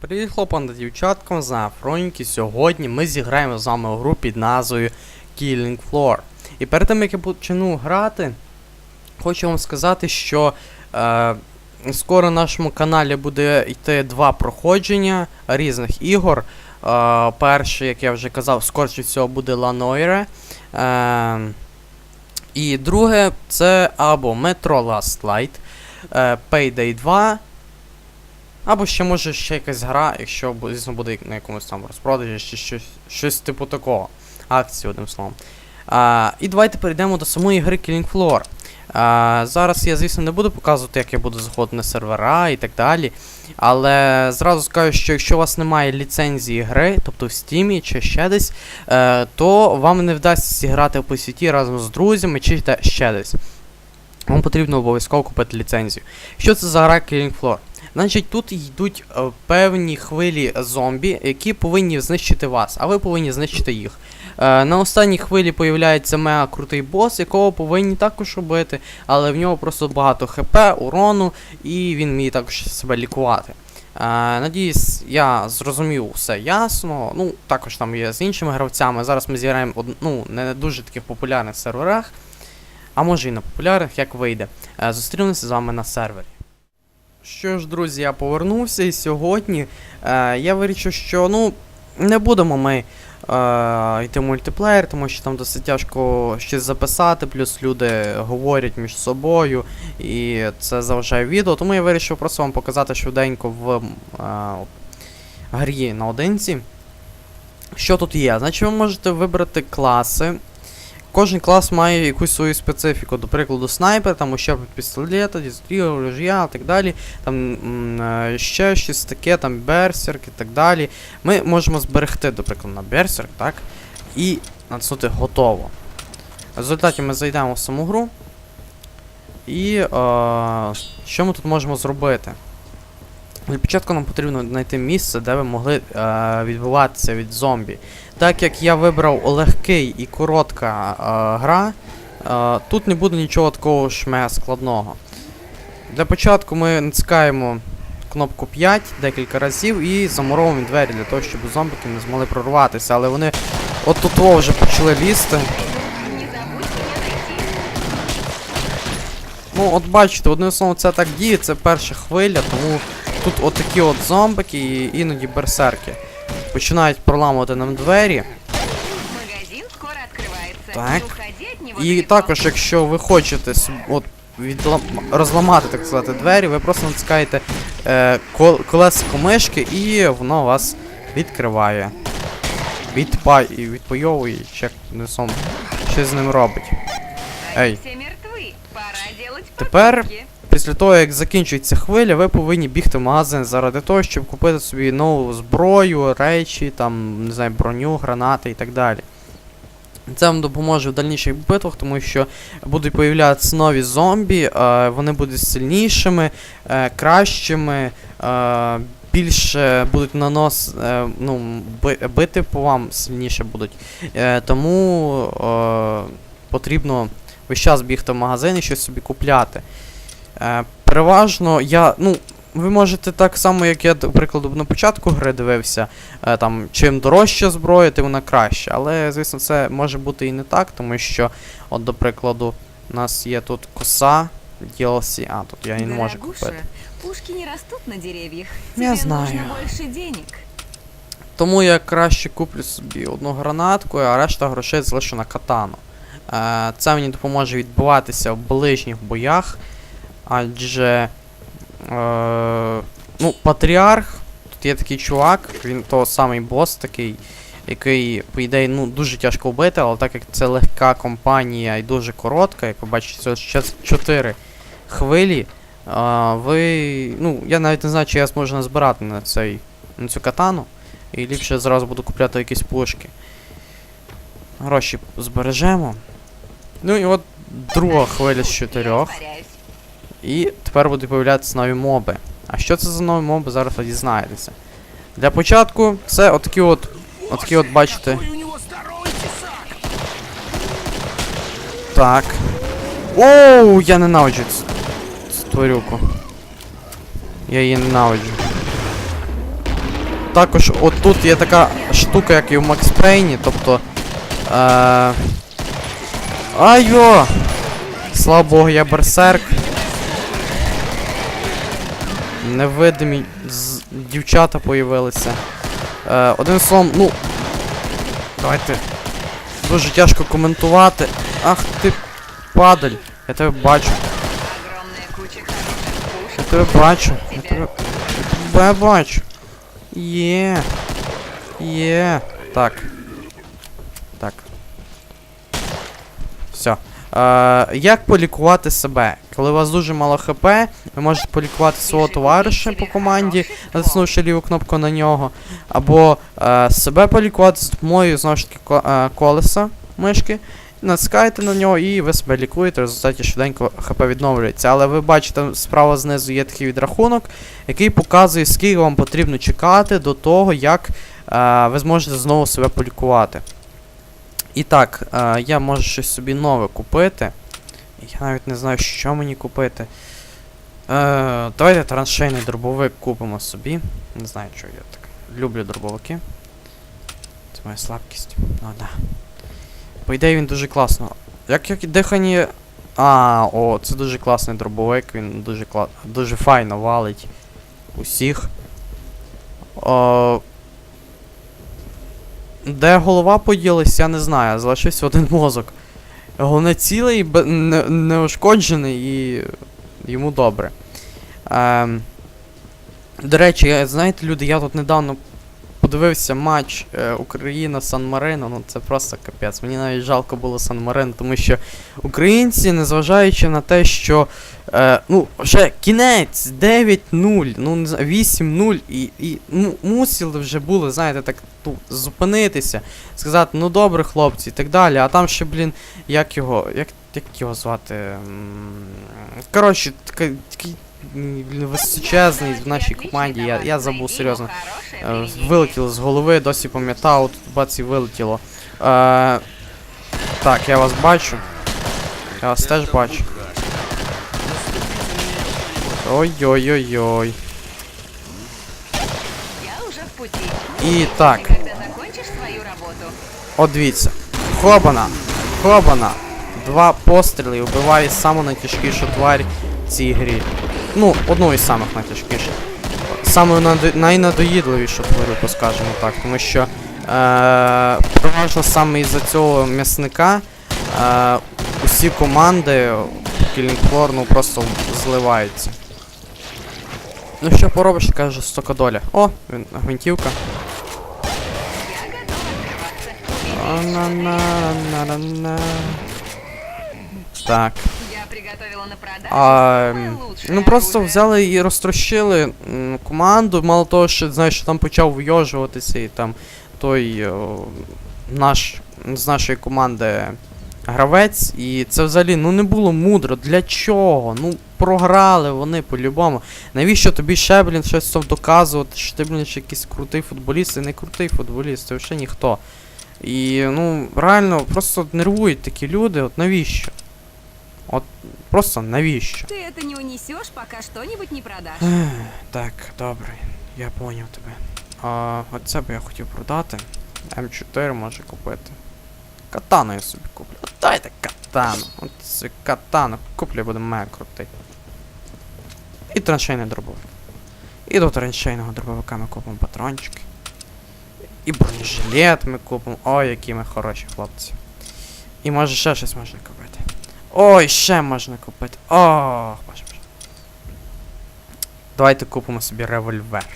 Привіт, хлопам та дівчаткам з Афроніки. Сьогодні ми зіграємо з вами гру під назвою Killing Floor. І перед тим як я почну грати, хочу вам сказати, що е, скоро на нашому каналі буде йти два проходження різних ігор. Е, перший, як я вже казав, скорше всього буде Ланойре. Е, і друге, це або Metro Last Light, е, Payday 2. Або ще може ще якась гра, якщо звісно буде на якомусь там розпродажі, чи щось, щось типу такого. Акції, одним словом. А, і давайте перейдемо до самої гри Killing Floor. А, зараз я, звісно, не буду показувати, як я буду заходити на сервера і так далі. Але зразу скажу, що якщо у вас немає ліцензії гри, тобто в Steam чи ще десь, е, то вам не вдасться зіграти по сіті разом з друзями чи ще десь. Вам потрібно обов'язково купити ліцензію. Що це за гра Killing Floor? Значить, тут йдуть е, певні хвилі зомбі, які повинні знищити вас, а ви повинні знищити їх. Е, на останній хвилі появляється мега крутий бос, якого повинні також убити, але в нього просто багато хп, урону, і він вміє також себе лікувати. Е, надіюсь, я зрозумів все ясно. Ну, також там є з іншими гравцями. Зараз ми зіграємо ну, не на дуже таких популярних серверах, а може і на популярних, як вийде. Зустрінемося з вами на сервері. Що ж, друзі, я повернувся і сьогодні е, я вирішив, що ну, не будемо ми е, йти в мультиплеєр, тому що там досить тяжко щось записати, плюс люди говорять між собою, і це заважає відео. Тому я вирішив просто вам показати швиденько в е, грі наодинці. Що тут є? Значить, ви можете вибрати класи. Кожен клас має якусь свою специфіку. До прикладу, снайпер, там ущерб від пістолета, дістріл, ружья і так далі. Там е, ще щось таке, там берсерк і так далі. Ми можемо зберегти, до прикладу, на берсерк, так? І натиснути готово. В результаті ми зайдемо в саму гру. І е, що ми тут можемо зробити? Для початку нам потрібно знайти місце, де ви могли е, відбиватися від зомбі. Так як я вибрав легкий і коротка е, гра, е, тут не буде нічого такого мега складного. Для початку ми натискаємо кнопку 5 декілька разів і замуровуємо двері для того, щоб зомбіки не змогли прорватися, але вони от тут вже почали лізти. Ну, от бачите, одним словом, це так діє, це перша хвиля, тому тут от такі от зомбики і іноді берсерки. Починають проламувати нам двері. Магазин скоро. Так. І також, якщо ви хочете от, відлам... розламати, так сказати, двері, ви просто натискаєте е, кол- колесико мишки і воно вас відкриває. Відпа... і відпойовує, чи як не сом, щось з ним робить. Ей. Тепер. Після того, як закінчується хвиля, ви повинні бігти в магазин заради того, щоб купити собі нову зброю, речі, там, не знаю, броню, гранати і так далі. Це вам допоможе в дальніших битвах, тому що будуть появлятися нові зомбі, е, вони будуть сильнішими, е, кращими, е, більше будуть нанос, ну, бити по вам сильніше будуть. Тому потрібно весь час бігти в магазин і щось собі купляти. Е, переважно я. Ну, ви можете так само, як я, до прикладу, на початку гри дивився, е, там, чим дорожча зброя, тим вона краще. Але, звісно, це може бути і не так, тому що, от, до прикладу, у нас є тут коса DLC, а, тут я її не можу купити. пушки не растут на деревьях. Я знаю. больше денег. Тому я краще куплю собі одну гранатку, а решта грошей залишу на катану. Е, це мені допоможе відбиватися в ближніх боях. Адже. Е, ну, Патріарх, тут є такий чувак, він того самий бос такий, який, по ідеї, ну, дуже тяжко вбити, але так як це легка компанія і дуже коротка, як ви бачите, це ще 4 хвилі. е, ви. Ну, я навіть не знаю, чи я зможу назбирати на цей на цю катану. І ліпше зразу буду купляти якісь пушки. Гроші збережемо. Ну і от друга хвиля з чотирьох. І тепер будуть появлятися нові моби. А що це за нові моби, зараз ви дізнаєтеся. Для початку це отакі от. Отакі от, бачите. Так. Оу, я ненавиджу цю, цю тварюку. Я її ненавиджу. також отут є така штука, як і в Макс Пейні, тобто. Е... Айо! Слава Богу, я берсерк. Невидимі з... дівчата появилися. Е, одним словом, ну. Давайте. Дуже тяжко коментувати. Ах ти падаль. Я тебе бачу. Я тебе бачу. Я тебе, я тебе бачу. Є. Є. Так. Так. Все. Е, як полікувати себе? Коли у вас дуже мало хп, ви можете полікувати свого товариша по команді, натиснувши ліву кнопку на нього. Або е, себе полікувати з допомогою знову ж таки е, колеса мишки. Натискаєте на нього і ви себе лікуєте, в результаті швиденько ХП відновлюється. Але ви бачите, справа знизу є такий відрахунок, який показує, скільки вам потрібно чекати до того, як е, ви зможете знову себе полікувати. І так, е, я можу щось собі нове купити. Я навіть не знаю, що мені купити. Е, давайте траншейний дробовик купимо собі. Не знаю, чого я так. Люблю дробовики. Це моя слабкість. Ну да. По ідеї він дуже класно. Як як і. А, о, це дуже класний дробовик, він дуже кла... дуже файно валить усіх. О, де голова поділась, я не знаю, залишився один мозок. Головне цілий, неушкоджений і йому добре. Ем, до речі, знаєте, люди, я тут недавно подивився матч е, Україна Сан Марино, ну це просто капець. Мені навіть жалко було Сан Марино, тому що українці, незважаючи на те, що е, ну, вже кінець 9-0, ну 8-0, і, і ну, мусили вже були, знаєте, так ну, зупинитися, сказати, ну добре, хлопці, і так далі. А там ще, блін, як його, як, як його звати? Коротше, такий, височезний в нашій команді, я, я забув серйозно. Е, Вилетіло з голови, досі пам'ятав, тут бац і вилетіло. Е, так, я вас бачу. Я вас теж бачу. Ой-ой-ой-ой. І так, от дивіться. Хобана! Хобана! Два постріли вбиває саму найтяжкішу тварь в цій грі. Ну, одну із самих найтяжкіших. Саму надо- найнадоїдливішу тварю, поскажемо так, тому що е, переважно саме із-за цього м'ясника е, усі команди Floor ну просто зливаються. Ну що поробиш, каже жорстока. О, він, гвинтівка. Так. Приготовила на продажу А, ну просто взяли і розтрощили команду, мало того, що знаєш, що там почав вийожуватися і там той о, наш з нашої команди гравець, і це взагалі ну не було мудро. Для чого? Ну програли вони по-любому. Навіщо тобі ще, блін, щось там доказувати, що ти, блін, ще якийсь крутий футболіст, ти не крутий футболіст, ти взагалі ніхто. І ну, реально, просто нервують такі люди, от навіщо? От просто навіщо? Ты это не унесешь, пока что-нибудь не продашь. Так, добре, я поняв тебе. А, оце б я хотів продати. М4 може купити. Катану я собі куплю. Дайте катану. От це катану куплю, буде мега крутий. І траншейний дробовик. І до траншейного дробовика ми купимо патрончики. І бронежилет ми купимо. Ой, які ми хороші хлопці. І може ще щось можна купити. Ой, ще можна купити. Ох, боже боже. Давайте купимо собі револьвер.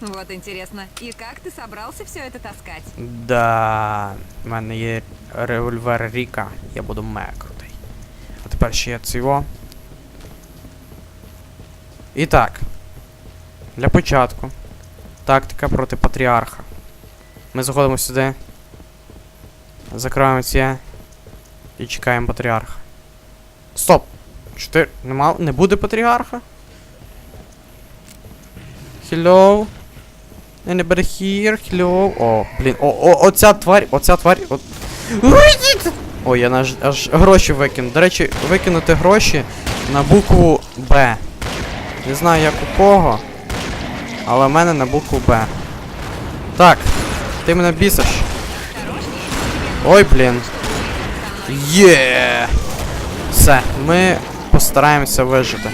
Вот интересно, и как ты собрался все это таскать? Да, в мене є револьвер Ріка, я буду мега крутий. А тепер ще є цього. І так. Для початку. Тактика проти патріарха. Ми заходимо сюди. Закриваємо ці. І чекаємо патріарха. Стоп! Чотири. Нема. Не буде патріарха? Hello? Anybody here? Hello? О, блін, о, о, оця тварь, оця тварь. Уйдіть! Ой, я аж, аж гроші викину. До речі, викинути гроші на букву Б. Не знаю як у кого, але в мене на букву Б. Так, ти мене бісиш. Ой, блін. Є. Все, ми постараємося вижити.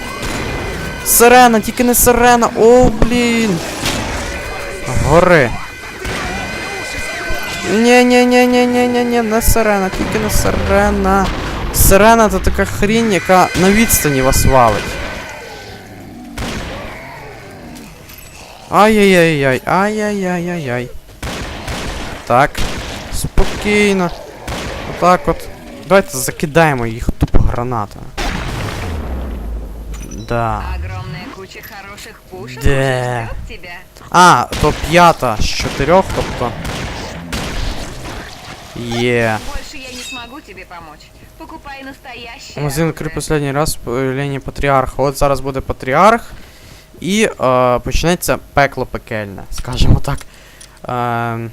Сирена, тільки не сирена. О, блін. Гори. ні ні ні ні ні ні ні не сирена, тільки не сирена. Сирена це така хрінь, яка на відстані вас валить. Ай-яй-яй-яй, ай-яй-яй-яй-яй. Так. Спокійно. Отак от. Давайте закидаємо їх тупо гранатами. Да. Огромная куча хороших пушек Да. уже ждет тебя. А, то п'ята з чотирьох, тобто. Є. Больше я не смогу тебе помочь. Покупай настоящее. Магазин оружие. відкрив останній раз появлення патріарха. От зараз буде патріарх. І е, почнеться пекло пекельне, скажімо так. Е,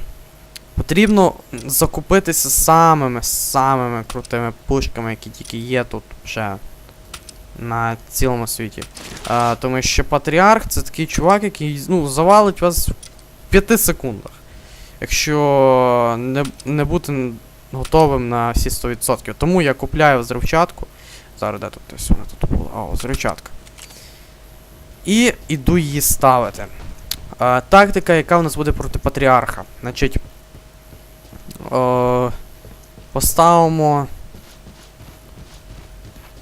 потрібно закупитися самими самими крутими пушками, які тільки є тут вже на цілому світі. Е, тому що патріарх це такий чувак, який ну, завалить вас в 5 секундах. Якщо не, не бути готовим на всі 100%. Тому я купляю взривчатку. Зараз де тут ось вона тут була? О, взривчатка. І іду її ставити. Е, тактика, яка у нас буде проти патріарха. Значить. Е, поставимо.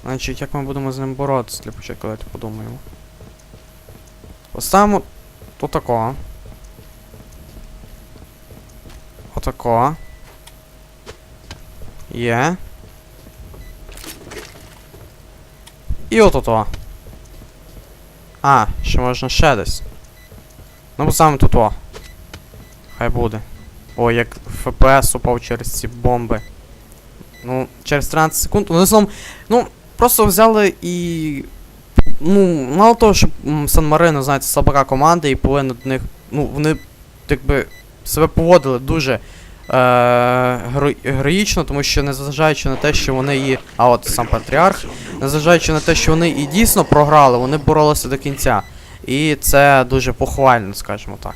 Значить, як ми будемо з ним боротися для початку, давайте подумаємо. Поставимо тут такого. Отакого. Є. І от ото. А, ще можна ще десь. Ну, поставимо тут о. Хай буде. Ой, як ФПС упав через ці бомби. Ну, через 13 секунд. Ну, словом, ну, просто взяли і. Ну, мало того, що Сан Марино, знаєте, слабака команда і повинна до них. Ну, вони, якби, себе поводили дуже е, геро- героїчно, тому що незважаючи на те, що вони і. А от сам патріарх, незважаючи на те, що вони і дійсно програли, вони боролися до кінця. І це дуже похвально, скажімо так.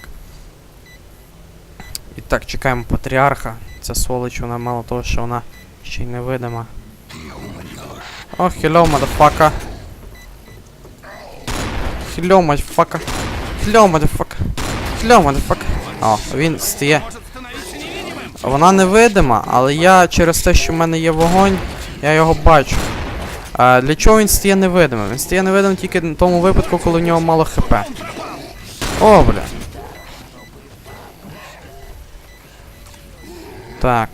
І так, чекаємо патріарха. Ця сволоч, вона мало того, що вона ще й невидима. О, hello, motherfucker. Hello, motherfucker. Hello, motherfucker. Hello, motherfucker. О, він стає. Вона невидима, але я через те, що в мене є вогонь, я його бачу. А, для чого він стає невидимим? Він стає невидимим тільки в тому випадку, коли в нього мало хп. О, бля. Так.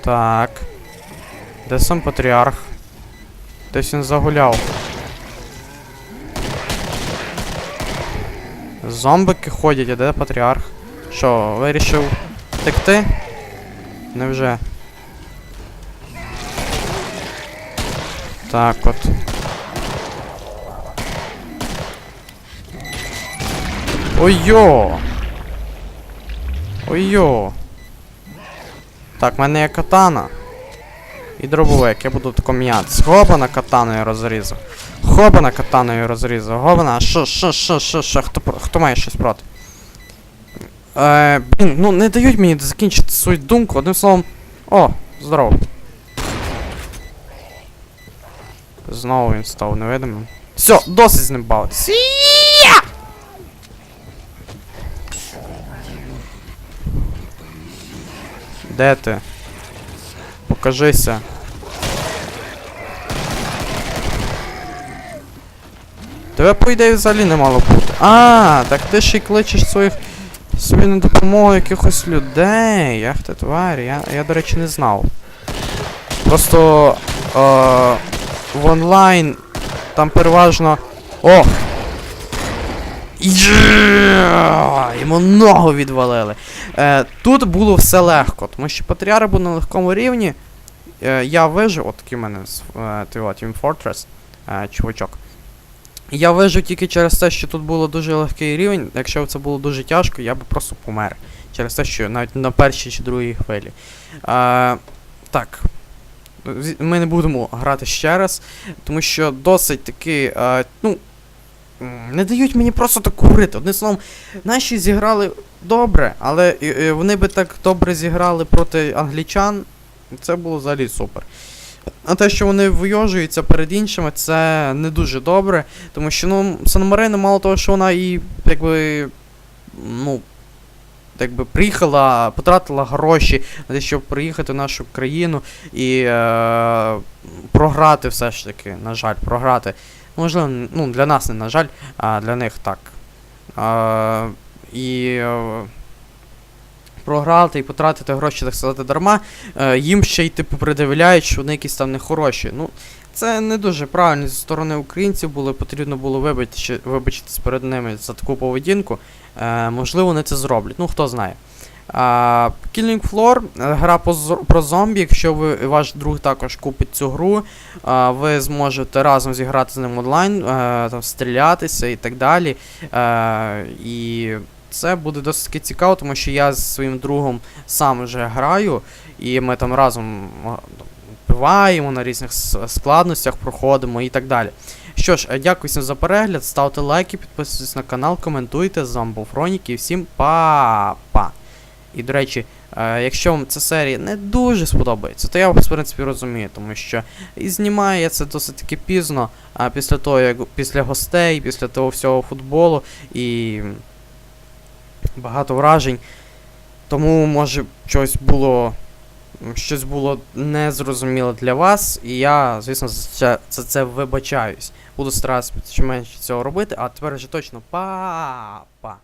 Так. Де сам патріарх? Десь він загуляв. Зомбики ходять, а де патріарх? Що, вирішив втекти? Невже? Так от. Ой-йо! Ой-йо! Так, в мене є катана. І дробовик, я буду тако м'яти. Хопана катаною розрізав. Хопана катаною розрізав. Хопана, що, що, що, що, що, хто, хто має щось проти? Е, блін, ну не дають мені закінчити свою думку, одним словом. О, здорово. Знову він став невидимим. Все, досить з ним бавитися. Де ти? Покажися. Тебе, по ідеї, взагалі не мало бути. А, так ти ще й кличеш своїх собі на допомогу якихось людей. Ах ти тварь, я, я до речі, не знав. Просто е, в онлайн там переважно. О! Йому ногу відвалили. Е, тут було все легко, тому що Патріарх був на легкому рівні. Е, я вижив, от такий в мене е, Team Fortress, е, чувачок. Я вижив тільки через те, що тут було дуже легкий рівень. Якщо б це було дуже тяжко, я б просто помер. Через те, що навіть на першій чи другій хвилі. Е, так. Ми не будемо грати ще раз, тому що досить таки. Е, ну, не дають мені просто так говорити. Одним словом, наші зіграли добре, але е, е, вони би так добре зіграли проти англічан. Це було взагалі супер. А те, що вони вийожуються перед іншими, це не дуже добре. Тому що ну, Сан Марино, мало того, що вона і якби. Ну. Якби приїхала, потратила гроші на те, щоб приїхати в нашу країну і е, програти все ж таки, на жаль, програти. Можливо, ну, для нас не на жаль, а для них так. Е, і е, програти і потратити гроші, так сказати, дарма, е, їм ще й типу придивляють, що вони якісь там нехороші. Ну, це не дуже правильно зі сторони українців було, потрібно було вибачити, вибачитись перед ними за таку поведінку. Е, можливо, вони це зроблять. Ну, хто знає. А, Killing Floor, е, гра про зомбі. Якщо ви ваш друг також купить цю гру, а, ви зможете разом зіграти з ним онлайн, е, там, стрілятися і так далі. Е, і це буде досить цікаво, тому що я з своїм другом сам вже граю, і ми там разом а, вбиваємо на різних складностях, проходимо і так далі. Що ж, дякую всім за перегляд, ставте лайки, підписуйтесь на канал, коментуйте. З вами був Фронік і всім па-па. І, до речі, е, якщо вам ця серія не дуже сподобається, то я вас, в принципі, розумію, тому що і знімаю я це досить таки пізно, а після того, як після гостей, після того всього футболу і багато вражень. Тому, може, щось було. Щось було незрозуміле для вас, і я, звісно, за це, це вибачаюсь. Буду старатися менше цього робити, а тепер вже точно па-па.